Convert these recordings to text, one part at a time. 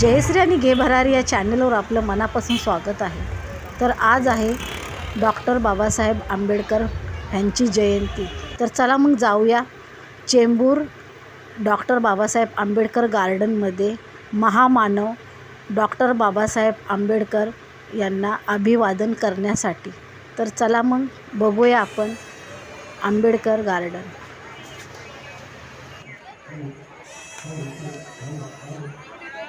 जयश्री आणि घे भरारी या चॅनलवर आपलं मनापासून स्वागत आहे. तर आज आहे डॉक्टर बाबासाहेब आंबेडकर यांची जयंती. तर चला मग जाऊया चेंबूर डॉक्टर बाबासाहेब आंबेडकर गार्डनमध्ये महामानव डॉक्टर बाबासाहेब आंबेडकर यांना अभिवादन करण्यासाठी. तर चला मग बघूया आपण आंबेडकर गार्डन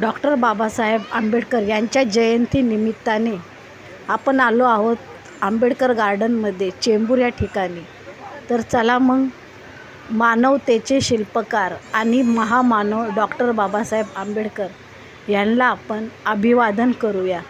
डॉक्टर बाबासाहेब आंबेडकर यांच्या जयंतीनिमित्ताने आपण आलो आहोत आंबेडकर गार्डनमध्ये चेंबूर या ठिकाणी. तर चला मग मानवतेचे शिल्पकार आणि महामानव डॉक्टर बाबासाहेब आंबेडकर यांना आपण अभिवादन करूया.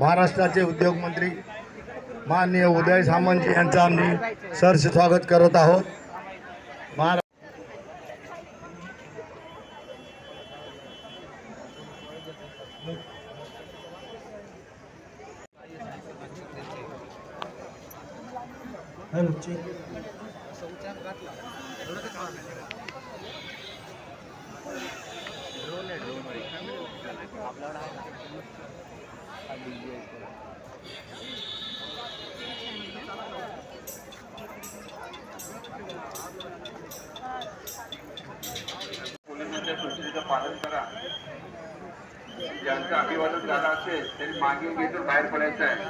महाराष्ट्राचे उद्योगमंत्री माननीय उदय सामंत यांचं आम्ही सहर्ष स्वागत करत आहोत. महारा पालन करा. ज्यांचं अभिवादन झालं असेल त्यांनी मागे घेतून बाहेर पडायचं आहे.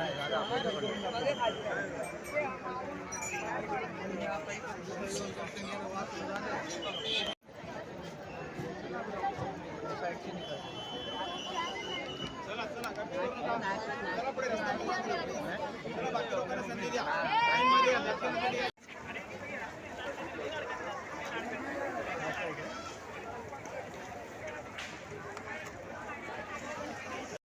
¿Qué es lo que